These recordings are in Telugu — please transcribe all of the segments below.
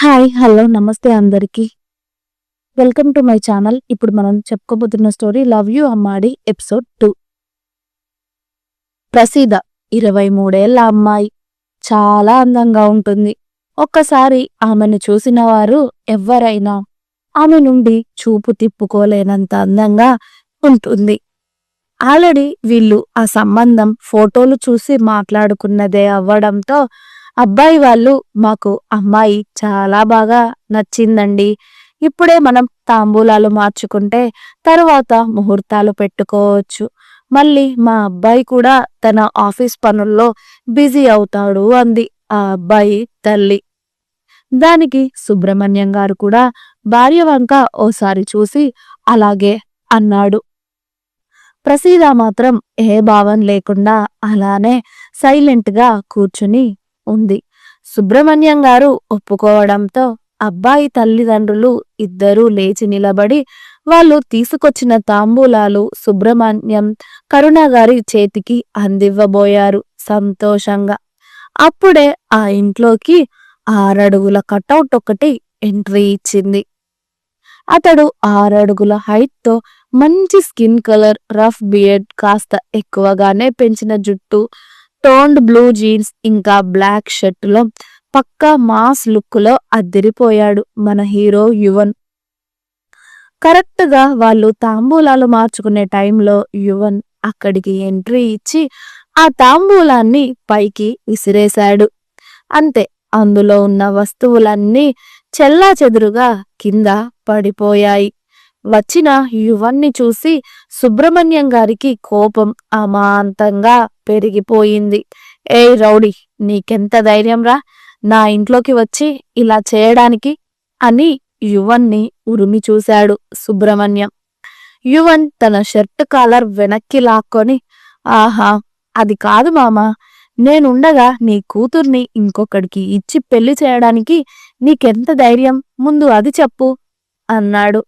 హాయ్ హలో నమస్తే అందరికి. Welcome to my channel. ఇప్పుడు మనం చెప్పుకోబోతున్న స్టోరీ లవ్ యూ అమ్మాడి ఎపిసోడ్ టూ. ప్రసీద ఇరవై మూడేళ్ళ అమ్మాయి. చాలా అందంగా ఉంటుంది. ఒక్కసారి ఆమెను చూసిన వారు ఎవ్వరైనా ఆమె నుండి చూపు తిప్పుకోలేనంత అందంగా ఉంటుంది. ఆల్రెడీ వీళ్ళు ఆ సంబంధం ఫోటోలు చూసి మాట్లాడుకున్నదే అవ్వడంతో అబ్బాయి వాళ్ళు మాకు అమ్మాయి చాలా బాగా నచ్చిందండి. ఇప్పుడే మనం తాంబూలాలు మార్చుకుంటే తర్వాత ముహూర్తాలు పెట్టుకోవచ్చు. మళ్ళీ మా అబ్బాయి కూడా తన ఆఫీస్ పనుల్లో బిజీ అవుతాడు అంది ఆ అబ్బాయి తల్లి. దానికి సుబ్రహ్మణ్యం గారు కూడా భార్య వంక ఓసారి చూసి అలాగే అన్నాడు. ప్రసీద మాత్రం ఏ భావం లేకుండా అలానే సైలెంట్గా కూర్చుని ఉంది. సుబ్రహ్మణ్యం గారు ఒప్పుకోవడంతో అబ్బాయి తల్లిదండ్రులు ఇద్దరూ లేచి నిలబడి వాళ్ళు తీసుకొచ్చిన తాంబూలాలు సుబ్రహ్మణ్యం కరుణ గారి చేతికి అందివ్వబోయారు సంతోషంగా. అప్పుడే ఆ ఇంట్లోకి ఆరడుగుల కటౌట్ ఒకటి ఎంట్రీ ఇచ్చింది. అతడు ఆరడుగుల హైట్తో మంచి స్కిన్ కలర్ రఫ్ బియర్డ్ కాస్త ఎక్కువగానే పెంచిన జుట్టు టోన్డ్ బ్లూ జీన్స్ ఇంకా బ్లాక్ షర్ట్లో పక్కా మాస్ లుక్లో అద్దరిపోయాడు మన హీరో యువన్. కరెక్ట్గా వాళ్ళు తాంబూలాలు మార్చుకునే టైంలో యువన్ అక్కడికి ఎంట్రీ ఇచ్చి ఆ తాంబూలాన్ని పైకి విసిరేశాడు. అంతే అందులో ఉన్న వస్తువులన్నీ చెల్లా చెదురుగా కింద పడిపోయాయి. వచ్చిన యువన్ని చూసి సుబ్రహ్మణ్యం గారికి కోపం అమాంతంగా పెరిగిపోయింది. ఏ రౌడీ నీకెంత ధైర్యం రా? నా ఇంట్లోకి వచ్చి ఇలా చేయడానికి అని యువన్ని ఉరిమి చూశాడు సుబ్రహ్మణ్యం. యువన్ తన షర్ట్ కాలర్ వెనక్కి లాక్కొని ఆహా అది కాదు మామా. నేనుండగా నీ కూతుర్ని ఇంకొకడికి ఇచ్చి పెళ్ళి చేయడానికి నీకెంత ధైర్యం? ముందు అది చెప్పు అన్నాడు.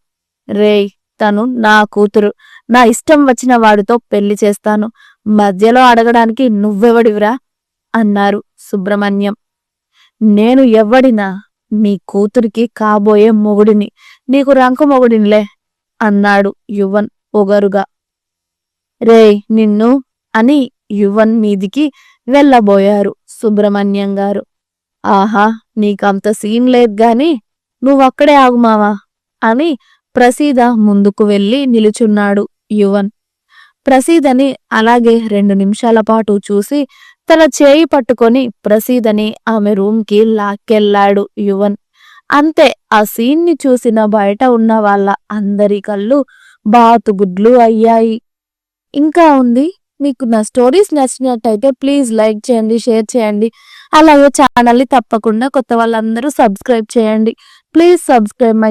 రేయ్ తను నా కూతురు. నా ఇష్టం వచ్చిన వాడితో పెళ్ళి చేస్తాను. మధ్యలో అడగడానికి నువ్వెవడివిరా? అన్నారు సుబ్రహ్మణ్యం. నేను ఎవ్వడినా మీ కూతురికి కాబోయే మొగుడిని. నీకు రంకు మొగుడినిలే అన్నాడు యువన్ పొగరుగా రేయ్ నిన్ను అని యువన్ మీదికి వెళ్ళబోయారు సుబ్రహ్మణ్యం గారు. ఆహా నీకంత సీన్ లేదు గాని నువ్వక్కడే ఆగుమావా అని ప్రసీద ముందుకు వెళ్ళి నిలుచున్నాడు యువన్. ప్రసీదని అలాగే రెండు నిమిషాల పాటు చూసి తన చేయి పట్టుకొని ప్రసీదని ఆమె రూమ్కి లాక్కెళ్ళాడు యువన్. అంతే ఆ సీన్ని చూసిన బయట ఉన్న వాళ్ళ అందరి కళ్ళు బాతుగుడ్లు అయ్యాయి. ఇంకా ఉంది మీకు నా స్టోరీస్ నచ్చినట్టయితే ప్లీజ్ లైక్ చేయండి షేర్ చేయండి. అలాగే ఛానల్ని తప్పకుండా కొత్త వాళ్ళందరూ సబ్స్క్రైబ్ చేయండి. Please subscribe my